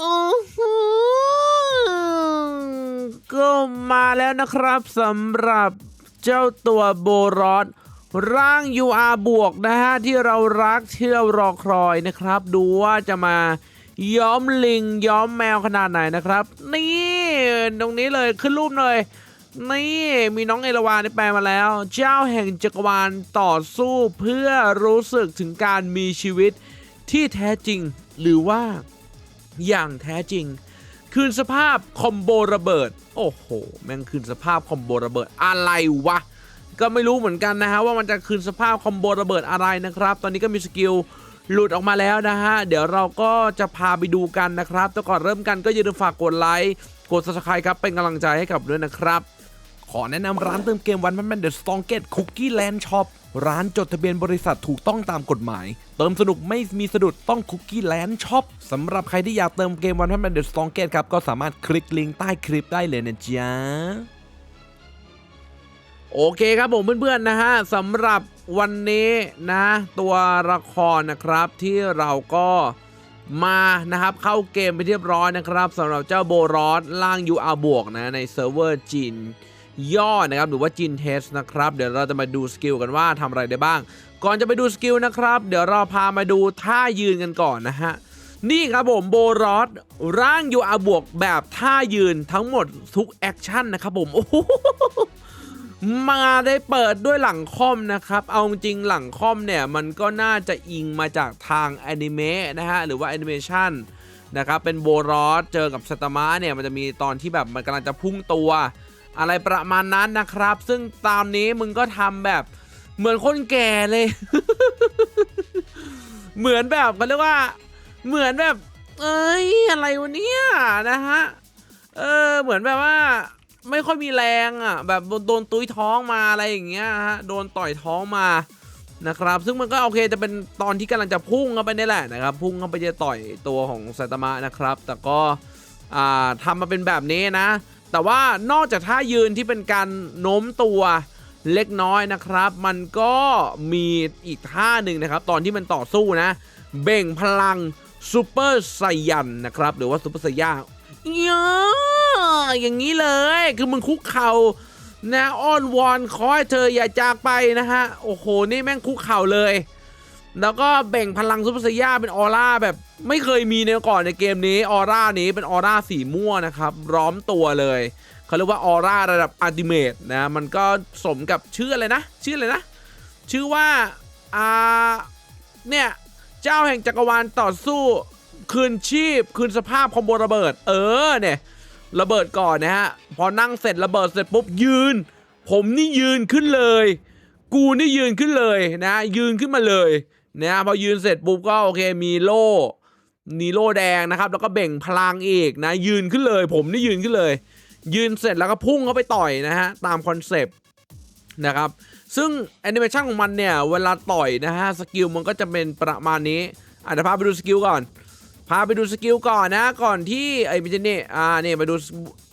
อื้อหือก็มาแล้วนะครับสำหรับเจ้าตัวโบรอสร่าง UR บวกนะฮะ ที่เรารักที่เรารอคอยนะครับ ดูว่าจะมาย้อมลิงย้อมแมวขนาดไหนนะครับ นี่ ตรงนี้เลยขึ้นรูปเลย นี่มีน้องเอราวาได้แปลมาแล้ว เจ้าแห่งจักรวาลต่อสู้เพื่อรู้สึกถึงการมีชีวิตที่แท้จริงหรือว่า อย่างแท้จริง คืนสภาพคอมโบระเบิด โอ้โห แม่งคืนสภาพคอมโบระเบิดอะไรวะ ก็ไม่รู้เหมือนกันนะฮะว่ามันจะคืนสภาพคอมโบระเบิดอะไรนะครับ ตอนนี้ก็มีสกิลหลุดออกมาแล้วนะฮะ เดี๋ยวเราก็จะพาไปดูกันนะครับแต่ก่อนเริ่มกันก็อย่าลืมฝากกดไลค์ กด subscribe ครับ เป็นกำลังใจให้กับด้วยนะครับ ขอแนะนำร้านเติมเกมวันแมนเดอะสตองเกตคุกกี้แลนด์ช็อปร้านจดทะเบียนบริษัทถูกต้องตามกฎหมาย เติมสนุกไม่มีสะดุดต้องคุกกี้แลนด์ช็อปสำหรับใครที่อยากเติมเกมวันแมนเดอะสตองเกตครับ ก็สามารถคลิกลิงก์ใต้คลิปได้เลยนะจ๊ะโอเคครับผมเพื่อนๆนะฮะสำหรับวันนี้นะ ตัวละครนะครับที่เราก็มานะครับเข้าเกมไปเรียบร้อยนะครับสำหรับเจ้าโบรอสล่าง UR บวกนะในเซิร์ฟเวอร์จีน ย่อนะครับหรือว่าจีนเทสนะครับ เดี๋ยวเราจะมาดูสกิลกันว่าทำอะไรได้บ้าง ก่อนจะไปดูสกิลนะครับ เดี๋ยวเราพามาดูท่ายืนกันก่อนนะฮะนี่ครับผมโบรอสร่าง UR บวกแบบท่ายืนทั้งหมดทุกแอคชั่นนะครับผมโอ้โหมาได้เปิดด้วยหลังคอมนะครับ เอาจริงหลังคอมเนี่ย มันก็น่าจะอิงมาจากทางแอนิเมะนะฮะ หรือว่าแอนิเมชันนะครับ เป็นโบรอสเจอกับสตามะเนี่ย มันจะมีตอนที่แบบมันกำลังจะพุ่งตัว อะไรประมาณนั้นนะครับ ซึ่งตามนี้มึงก็ทำแบบเหมือนคนแก่เลย เหมือนแบบเขาเรียกว่า เหมือนแบบ เอ้ยอะไรวะเนี่ยนะฮะ เออเหมือนแบบว่าไม่ค่อยมีแรงอะ แบบโดนตุ้ยท้องมาอะไรอย่างเงี้ยฮะ โดนต่อยท้องมานะครับ ซึ่งมันก็โอเคจะเป็นตอนที่กำลังจะพุ่งเข้าไปนี่แหละนะครับ พุ่งเข้าไปจะต่อยตัวของไซตามะนะครับ แต่ก็อ่าทำมาเป็นแบบนี้นะ แต่ว่านอกจากท่ายืนที่เป็นการโน้มตัวเล็กน้อยนะครับ มันก็มีอีกท่าหนึ่งนะครับ ตอนที่มันต่อสู้นะ เบ่งพลังซูเปอร์ไซยันนะครับ หรือว่าซูเปอร์ไซย่าเยอย่างนี้เลย คือมึงคุกเข่านะอ้อนวอนขอให้เธออย่าจากไปนะฮะ โอ้โห นี่แม่งคุกเข่าเลย แล้วก็เบ่งพลังซูเปอร์ไซย่าเป็นออร่าแบบไม่เคยมีในก่อนในเกมนี้ออร่านี้เป็นออร่าสีม่วงนะครับร้อมตัวเลยเขาเรียกว่าออร่าระดับอัลติเมทนะมันก็สมกับชื่ออะไรนะ ชื่ออะไรนะ ชื่อว่าอ่าเนี่ยเจ้าแห่งจักรวาลต่อสู้คืนชีพคืนสภาพคอมโบระเบิด เออเนี่ยระเบิดก่อนนะฮะพอนั่งเสร็จระเบิดเสร็จปุ๊บยืน ผมนี่ยืนขึ้นเลย กูนี่ยืนขึ้นเลยนะ ยืนขึ้นมาเลย นะพอยืนเสร็จปุ๊บก็โอเคมีโล่มีโล่แดงนะครับ แล้วก็เบ่งพลังอีกนะ ยืนขึ้นเลย ผมนี่ยืนขึ้นเลย ยืนเสร็จแล้วก็พุ่งเข้าไปต่อยนะฮะ ตามคอนเซปต์นะครับ ซึ่งแอนิเมชันของมันเนี่ย เวลาต่อยนะฮะ สกิลมันก็จะเป็นประมาณนี้อาจจะเดี๋ยวพาไปดูสกิลก่อน พาไปดูสกิลก่อนนะ ก่อนที่ไอ้มิจนี่อ่านี่ไปดู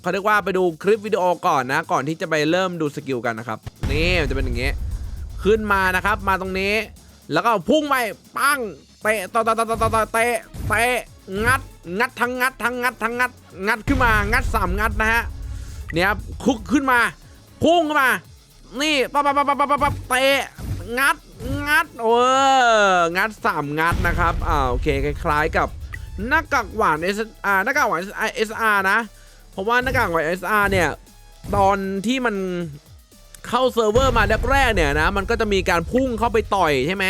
เขาเรียกว่าไปดูคลิปวิดีโอก่อนนะ ก่อนที่จะไปเริ่มดูสกิลกันนะครับ นี่มันจะเป็นอย่างเงี้ยขึ้นมานะครับ มาตรงนี้ แล้วก็พุ่งไปปังเตะต่อต่อต่อต่อต่อเตะเตะงัดงัดทั้งงัดทั้งงัดทั้งงัดงัดขึ้นมางัดสามงัดนะฮะเนี่ยครับคุกขึ้นมาพุ่งขึ้นมา นี่ปั๊บปั๊บปั๊บปั๊บปั๊บเตะงัดงัดโอ้งัดสามงัดนะครับอ่าโอเคคล้ายๆกับหน้ากากหวานเอสอ่าหน้ากากหวานเอสอาร์นะเพราะว่าหน้ากากหวานเอสอาร์เนี่ยตอนที่มัน เข้าเซิร์ฟเวอร์มาแรกๆเนี่ยนะมันก็จะมีการพุ่งเข้าไปต่อยใช่ไหม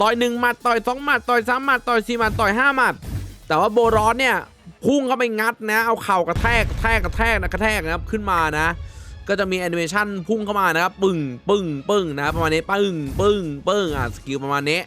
ต่อยหนึ่งหมัดต่อยสองหมัดต่อยสามหมัดต่อยสี่หมัดต่อยห้าหมัด แต่ว่าโบรอนเนี่ยพุ่งเข้าไปงัดนะ เอาเข่ากระแทกกระแทกกระแทกนะกระแทกนะครับขึ้นมานะ ก็จะมีแอนิเมชันพุ่งเข้ามานะครับปึ้งปึ้งปึ้งนะประมาณนี้ปึ้งปึ้งปึ้งอะสกิลประมาณนี้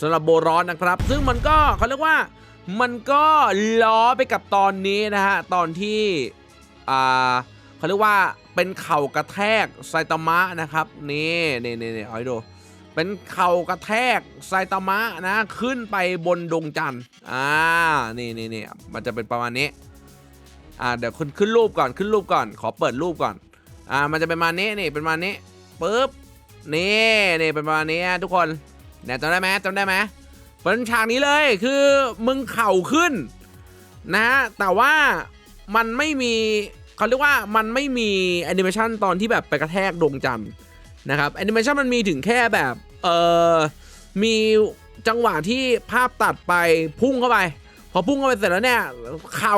สำหรับโบรอนนะครับ ซึ่งมันก็เขาเรียกว่ามันก็ล้อไปกับตอนนี้นะฮะตอนที่อ่าเขาเรียกว่า เป็นเข่ากระแทกไซตามะนะครับนี่นี่นี่นี่เอาให้ดูเป็นเข่ากระแทกไซตามะนะขึ้นไปบนดวงจันทร์อ่านี่นี่นี่มันจะเป็นประมาณนี้อ่าเดี๋ยวคุณขึ้นรูปก่อนขึ้นรูปก่อน ขอเปิดรูปก่อนอ่ามันจะเป็นประมาณนี้นี่เป็นประมาณนี้ปึ๊บนี่นี่เป็นประมาณนี้ทุกคนเนี่ยจำได้ไหมจำได้ไหมเป็นฉากนี้เลยคือมึงเข่าขึ้นนะแต่ว่ามันไม่มี เขาเรียกว่ามันไม่มีแอนิเมชันตอนที่แบบไปกระแทกดวงจันทร์นะครับแอนิเมชันมันมีถึงแค่แบบเออมีจังหวะที่ภาพตัดไปพุ่งเข้าไป พอพุ่งเข้าไปเสร็จแล้วเนี่ยเข่า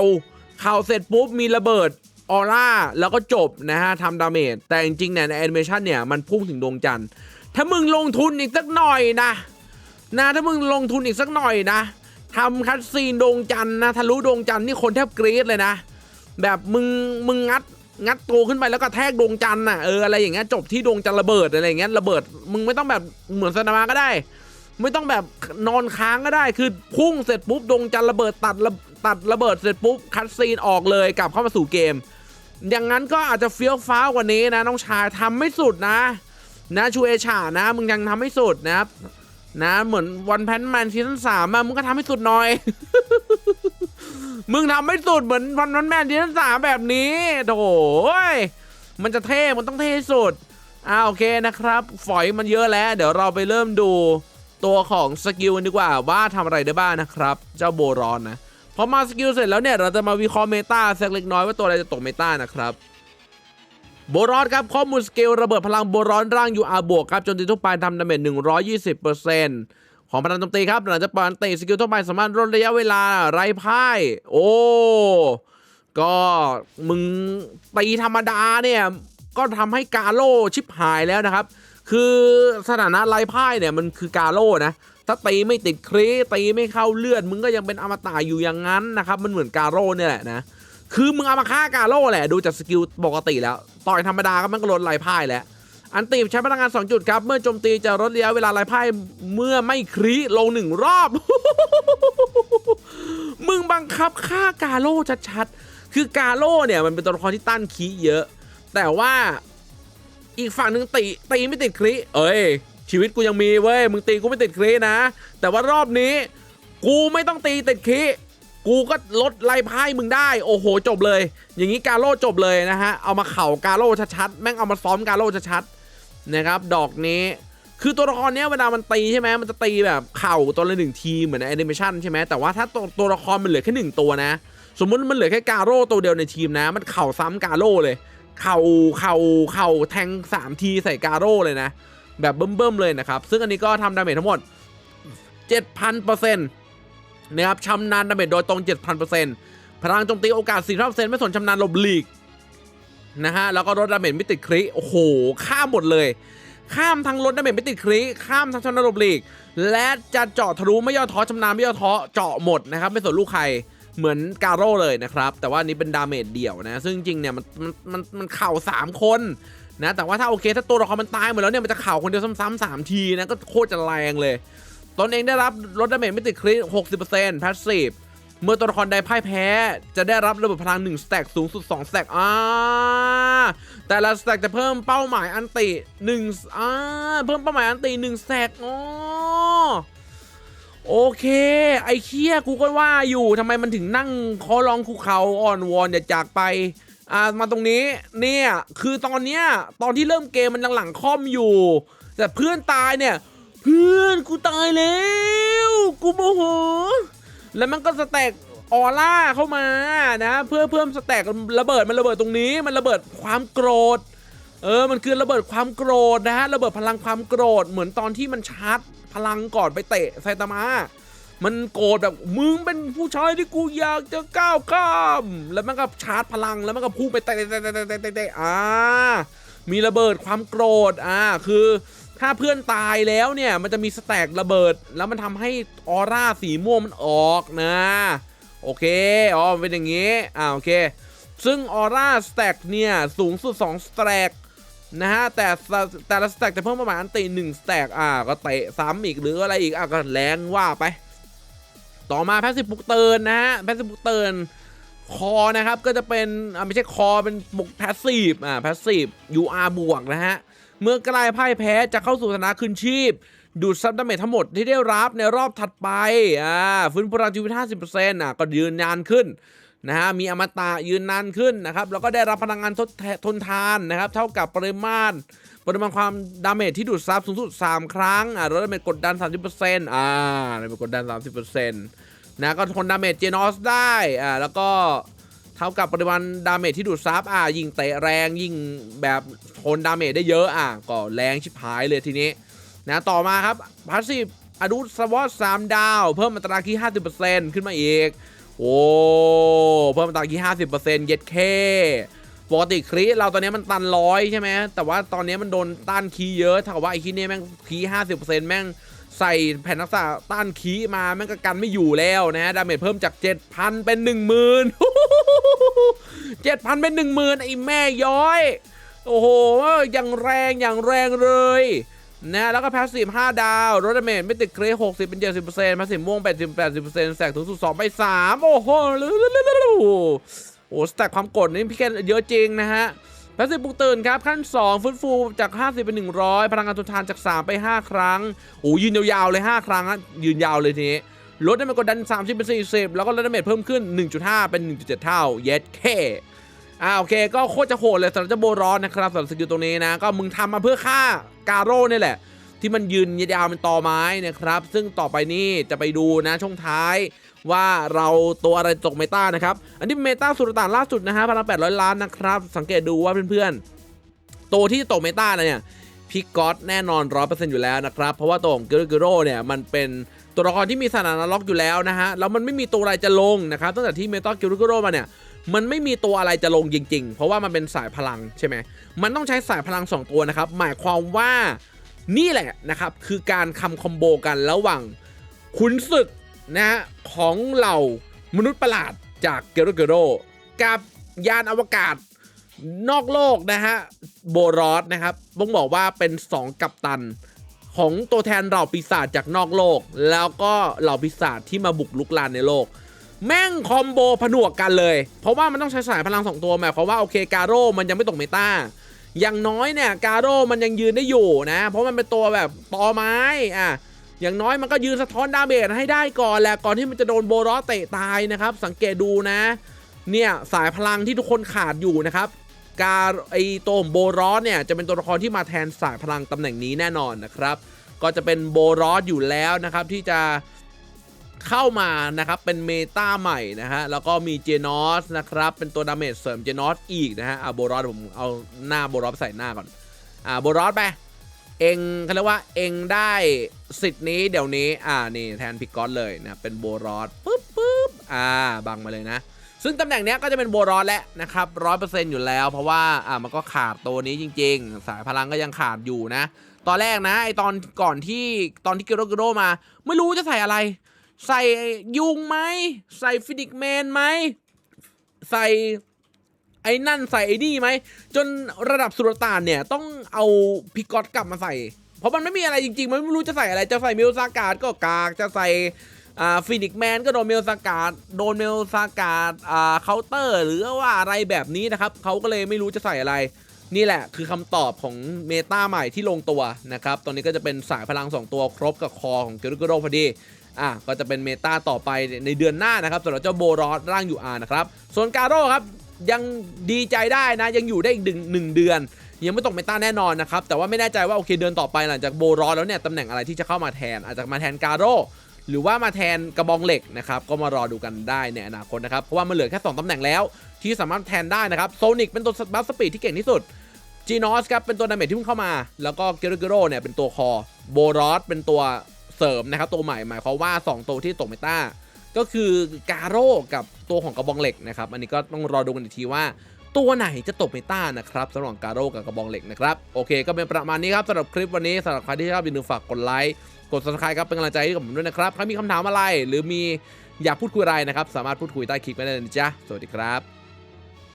เข่าเสร็จปุ๊บมีระเบิดออร่าแล้วก็จบนะฮะทำดาเมจแต่จริงๆเนี่ยในแอนิเมชันเนี่ยมันพุ่งถึงดวงจันทร์ถ้ามึงลงทุนอีกสักหน่อยนะนะถ้ามึงลงทุนอีกสักหน่อยนะทำคัดซีนดวงจันทร์นะทะลุดวงจันทร์นี่คนแทบกรี๊ดเลยนะ แบบมึงมึงงัดงัดตัวขึ้นไปแล้วก็แทกดวงจันทร์น่ะเอออะไรอย่างเงี้ยจบที่ดวงจันทร์ระเบิดอะไรอย่างเงี้ยระเบิด มึงไม่ต้องแบบเหมือนสนามาก็ได้ ไม่ต้องแบบนอนค้างก็ได้คือพุ่งเสร็จปุ๊บดวงจันทร์ระเบิดตัดระตัดระเบิดเสร็จปุ๊บคัดซีนออกเลยกลับเข้ามาสู่เกม อย่างนั้นก็อาจจะเฟี้ยวฟ้าวกว่านี้นะน้องชายทำไม่สุดนะ นะชูเอชานะ มึงยังทำให้สุดนะครับนะเหมือนวันแพนแมนซีซั่นสามมึงก็ทำให้สุดหน่อย มึงทำไม่สุดเหมือนวันแพนแมนซีซั่นสามแบบนี้โถ่เอ้ยมันจะเท่ มันต้องเท่สุดอ่าโอเคนะครับ ฝอยมันเยอะแล้ว เดี๋ยวเราไปเริ่มดูตัวของสกิลนดีกว่าว่าทำอะไรได้บ้างนะครับ เจ้าโบรอนนะพอมาสกิลเสร็จแล้วเนี่ย เราจะมาวิเคราะห์เมตาสักเล็กน้อยว่าตัวอะไรจะตกเมตานะครับโบรอนครับข้อมูลสเกลระเบิดพลังโบรอนร่าง UR บวกครับจนตีทั่วไปทำดาเมจ120% ของพลังโจมตีครับหลังจากปานเตีสกิลทั่วไปสามารถลดระยะเวลาไร้พ่าย โอ้ ก็มึงตีธรรมดาเนี่ย ก็ทำให้กาโลชิบหายแล้วนะครับ คือสถานะไร้พ่ายเนี่ยมันคือกาโลนะถ้าตีไม่ติดครีตีไม่เข้าเลือด มึงก็ยังเป็นอมตะอยู่อย่างนั้นนะครับ มันเหมือนกาโลเนี่ยแหละนะ คือมึงเอามาฆ่ากาโร่แหละ ดูจากสกิลปกติแล้ว ต่อยธรรมดาก็มันก็ลดลายพ่ายแล้ว อันตีใช้พลังงาน 2 จุดครับ เมื่อโจมตีจะลดระยะเวลาลายไพ่เมื่อไม่ครีลงหนึ่งรอบ มึงบังคับฆ่ากาโร่ชัดๆ คือกาโร่เนี่ยมันเป็นตัวละครที่ต้านคีเยอะ แต่ว่าอีกฝั่งหนึ่งตีตีไม่ติดครีเอ้ย ชีวิตกูยังมีเว้ย มึงตีกูไม่ติดครีนะ แต่ว่ารอบนี้ กูไม่ต้องตีติดครีกูก็ลดไล่พ่ายมึงได้ โอ้โห จบเลย อย่างนี้กาโร่จบเลยนะฮะ เอามาเข่ากาโร่ชัดๆ แม่งเอามาซ้อมกาโร่ชัด นะครับดอกนี้คือตัวละครเนี้ยเวลามันตีใช่ไหมมันจะตีแบบเข่าตัวละหนึ่งทีเหมือนแอนิเมชันใช่ไหมแต่ว่าถ้าตัวตัวละครมันเหลือแค่หนึ่งตัวนะ สมมุติมันเหลือแค่กาโร่ตัวเดียวในทีมนะ มันเข่าซ้ำกาโร่เลย เข่าเข่าเข่าแทงสามทีใส่กาโร่เลยนะ แบบเบิ่มๆเลยนะครับ ซึ่งอันนี้ก็ทำดาเมจทั้งหมด 7,000%นะครับชำนาญดาเมจโดยตรง 7,000%พลังโจมตีโอกาส4%ไม่สนชำนาญหลบหลีก นะฮะ แล้วก็ลดดาเมจไม่ติดคริโอ้โห ข้ามหมดเลย ข้ามทั้งลดดาเมจไม่ติดคริข้ามทั้งชนาญหลบลีก และจะเจาะทะลุไม่ย่อท้อชำนาญไม่ย่อท้อเจาะหมดนะครับไม่สนลูกใครเหมือนกาโร่เลยนะครับ แต่ว่านี้เป็นดาเมจเดี่ยวนะ ซึ่งจริงเนี่ยมันมันมันมันเข่าสามคนนะ แต่ว่าถ้าโอเค ถ้าตัวละครมันตายหมดแล้วเนี่ยมันจะเข่าคนเดียวซ้ำๆสามทีนะก็โคตรจะแรงเลย ตนเองได้รับลดดาเมจไม่ติดคริ60%พาสซีฟ เมื่อตัวละครใดพ่ายแพ้ จะได้รับระเบิดพลัง1สแต็กสูงสุด2สแต็กอ่าแต่ละสแต็กจะเพิ่มเป้าหมายอันติ1อ่าเพิ่มเป้าหมายอันติ1สแต็กอ๋อโอเค ไอ้เคียกูก็ว่าอยู่ทำไมมันถึงนั่งคอร้องคูเขาอ่อนวอนอย่าจากไปอ่ามาตรงนี้เนี่ยคือตอนเนี้ยตอนที่เริ่มเกมมันยังหลังค่อมอยู่ แต่เพื่อนตายเนี่ย เพื่อนกูตายแล้ว กูโมโห แล้วมันก็สแต็กออร่าเข้ามานะ เพื่อเพิ่มสแต็กระเบิดมันระเบิดตรงนี้ มันระเบิดความโกรธ เออมันคือระเบิดความโกรธนะฮะระเบิดพลังความโกรธเหมือนตอนที่มันชาร์จพลังก่อนไปเตะไซตามะมันโกรธแบบมึงเป็นผู้ชายที่กูอยากจะก้าวข้าม แล้วมันก็ชาร์จพลังแล้วมันก็พุ่งไปเตะเตะเตะเตะเตะอ่ามีระเบิดความโกรธอ่าคือ ถ้าเพื่อนตายแล้วเนี่ยมันจะมีสแต็กระเบิด แล้วมันทำให้ออร่าสีม่วงมันออกนะ โอเคอ๋อเป็นอย่างงี้อ่าโอเค ซึ่งออร่าสแต็กเนี่ยสูงสุด2สแต็กนะฮะแต่แต่ละสแต็กจะเพิ่มประมาณตีหนึ่งสแต็กอ่าก็เตะซ้ำอีกหรืออะไรอีกอะก็แรงว่าไป ต่อมาแพสซีฟบุกเติร์นนะฮะแพสซีฟบุกเติร์นคอนะครับก็จะเป็นอ่าไม่ใช่คอเป็นบุกแพสซีฟอ่าแพสซีฟ UR บวกนะฮะ เมื่อกลายพ่ายแพ้จะเข้าสู่สถานะคืนชีพ ดูดซับดาเมจทั้งหมดที่ได้รับในรอบถัดไปอ่าฟื้นพลังชีวิต 50%อะก็ยืนนานขึ้นนะฮะมีอมตะยืนนานขึ้นนะครับแล้วก็ได้รับพลังงานทดทนทานนะครับ เท่ากับปริมาณปริมาณความดาเมจที่ดูดซับสูงสุด 3 ครั้งอ่าลดดาเมจกดดัน 30%อ่าดาเมจกดดัน 30%นะก็ทนดาเมจเจนอสได้อ่าแล้วก็ เท่ากับปริมาณดาเมจที่ดูดซับอ่ายิงเตะแรงยิงแบบทนดาเมจได้เยอะอะก็แรงชิบหายเลยทีนี้นะต่อมาครับพาสซีฟอดุสวอตสามดาว เพิ่มอัตราคี50%ขึ้นมาอีก โอ้ เพิ่มอัตราคี50%เย็ดเคปกติครีเราตอนนี้มันตันร้อยใช่ไหมแต่ว่าตอนนี้มันโดนต้านคีเยอะถ้ากับว่าไอ้คีเนี่ยแม่งคี50%แม่ง ใส่แผ่นทักษะต้านคีมาแม่งก็กันไม่อยู่แล้วนะฮะดาเมจเพิ่มจาก 7,000 เป็น 10,000 7,000 เป็น 10,000 ไอ้แม่ย้อย โอ้โหอย่างแรงอย่างแรงเลยนะแล้วก็แพสซีฟ5ดาวรถดาเมจไม่ติดเกรด60เป็น70%พสซีฟม่วง80 80%แสกถึงสุด2ไป3โอ้โหโอ้สแต็กความกดนี่พี่แค่เยอะจริงนะฮะ แพสซีฟปลุกตื่นครับ ขั้น 2 ฟื้นฟูจาก 50 เป็น 100 พลังงานทนทานจาก 3 ไป 5 ครั้งโอ้ยืนยาวๆเลย 5 ครั้งนะยืนยาวเลยทีนี้ลดได้มากดดัน 30 เป็น 40 แล้วก็ลดดาเมจเพิ่มขึ้น 1.5 เป็น 1.7 เท่า เย็ดเคอ่าโอเคก็โคตรจะโหดเลยสำหรับเจ้าโบรอนนะครับสำหรับสกิลตรงนี้นะ ก็มึงทำมาเพื่อฆ่าการโร่นี่แหละ ที่มันยืนยาวเป็นตอไม้นะครับ ซึ่งต่อไปนี้จะไปดูนะช่วงท้าย ว่าเราตัวอะไรตกเมตานะครับ อันนี้เป็นเมตาสุดต่านล่าสุดนะฮะพันลัง800ล้านนะครับ สังเกตดูว่าเพื่อนๆ ตัวที่จะตกเมตาเนี่ยพิกอตแน่นอน100%อยู่แล้วนะครับ เพราะว่าตัวของเกโรเกโรเนี่ยมันเป็นตัวละครที่มีสถานะล็อกอยู่แล้วนะฮะ แล้วมันไม่มีตัวอะไรจะลงนะครับ ตั้งแต่ที่เมตาเกโรเกโรมาเนี่ยมันไม่มีตัวอะไรจะลงจริง ๆ เพราะว่ามันเป็นสายพลังใช่ไหม มันต้องใช้สายพลัง 2 ตัวนะครับ หมายความว่านี่แหละนะครับ คือการคำคอมโบกันระหว่างขุนศึก นะฮะของเหล่ามนุษย์ประหลาดจากเกโรเกโรกับยานอวกาศนอกโลกนะฮะโบรอสนะครับต้องบอกว่าเป็น 2 กัปตัน ของตัวแทนเหล่าปีศาจจากนอกโลก แล้วก็เหล่าปีศาจที่มาบุกลุกลานในโลก แม่งคอมโบผนวกกันเลย เพราะว่ามันต้องใช้สายพลังสองตัวหมายความว่าโอเคกาโร่มันยังไม่ตกเมตาอย่างน้อยเนี่ยกาโร่มันยังยืนได้อยู่นะ เพราะมันเป็นตัวแบบตอไม้อะ อย่างน้อยมันก็ยืนสะท้อนดาเมจให้ได้ก่อนแหละก่อนที่มันจะโดนโบรอสเตะตายนะครับ สังเกตดูนะ เนี่ยสายพลังที่ทุกคนขาดอยู่นะครับ การไอตัวของโบรอสเนี่ยจะเป็นตัวละครที่มาแทนสายพลังตำแหน่งนี้แน่นอนนะครับ ก็จะเป็นโบรอสอยู่แล้วนะครับที่จะเข้ามานะครับเป็นเมตาใหม่นะฮะแล้วก็มีเจนอสนะครับเป็นตัวดาเมจเสริมเจนอสอีกนะฮะอะโบรอสผมเอาหน้าโบรอสใส่หน้าก่อนอ่าโบรอสไป เองเขาเรียกว่าเองได้สิทธิ์นี้เดี๋ยวนี้ อ่านี่แทนพิกกอนเลยนะเป็นโบรอสปุ๊บปุ๊บอ่าบังมาเลยนะ ซึ่งตำแหน่งนี้ก็จะเป็นโบรอสแล้วนะครับร้อยเปอร์เซ็นต์อยู่แล้ว เพราะว่าอ่ามันก็ขาดตัวนี้จริง ๆ สายพลังก็ยังขาดอยู่นะ ตอนแรกนะไอตอนก่อนที่ตอนที่เกโรเกโรมา ไม่รู้จะใส่อะไร ใส่ยุงไหมใส่ฟินิกแมนไหมใส่ ไอ้นั่นใส่ไอ้นี่ไหม จนระดับสุลต่านเนี่ยต้องเอาพิกอตกลับมาใส่ เพราะมันไม่มีอะไรจริงๆ มันไม่รู้จะใส่อะไร จะใส่เมลซากาดก็กาก จะใส่ฟินิกแมนก็โดนเมลซากาดโดนเมลซากาดเคาน์เตอร์ หรือว่าอะไรแบบนี้นะครับเขาก็เลยไม่รู้จะใส่อะไร นี่แหละคือคำตอบของเมตาใหม่ที่ลงตัวนะครับ ตอนนี้ก็จะเป็นสายพลัง 2 ตัวครบกับคอของเกรุกโรพอดีอะก็จะเป็นเมตาต่อไปในเดือนหน้านะครับสำหรับเจ้าโบรอสร่างยูอาร์นะครับส่วนการโร่ครับ ยังดีใจได้นะ ยังอยู่ได้อีกหนึ่งหนึ่งเดือน ยังไม่ตกเมตาแน่นอนนะครับ แต่ว่าไม่แน่ใจว่าโอเคเดือนต่อไปหลังจากโบรอสแล้วเนี่ยตำแหน่งอะไรที่จะเข้ามาแทน อาจจะมาแทนการโร่หรือว่ามาแทนกระบองเหล็กนะครับ ก็มารอดูกันได้ในอนาคตนะครับ เพราะว่ามันเหลือแค่ 2ตำแหน่งแล้ว ที่สามารถแทนได้นะครับโซนิกเป็นตัวบัฟสปีดที่เก่งที่สุดจีนอสครับเป็นตัวดาเมจที่เพิ่งเข้ามา แล้วก็เกโรเกโรเนี่ยเป็นตัวคอโบรอสเป็นตัวเสริมนะครับตัวใหม่หมายความว่า 2 ตัวที่ตกเมตา ก็คือกาโร่กับตัวของกระบองเหล็กนะครับ อันนี้ก็ต้องรอดูกันอีกทีว่า ตัวไหนจะตกเมตานะครับสำหรับกาโร่กับกระบองเหล็กนะครับโอเค ก็เป็นประมาณนี้ครับสำหรับคลิปวันนี้สำหรับใครที่ชอบอย่าลืมฝากกดไลค์กด subscribe ครับเป็นกำลังใจให้กับผมด้วยนะครับใครมีคำถามอะไร หรือมีอยากพูดคุยอะไรนะครับสามารถพูดคุยใต้คลิปได้เลยนะจ๊ะสวัสดีครับ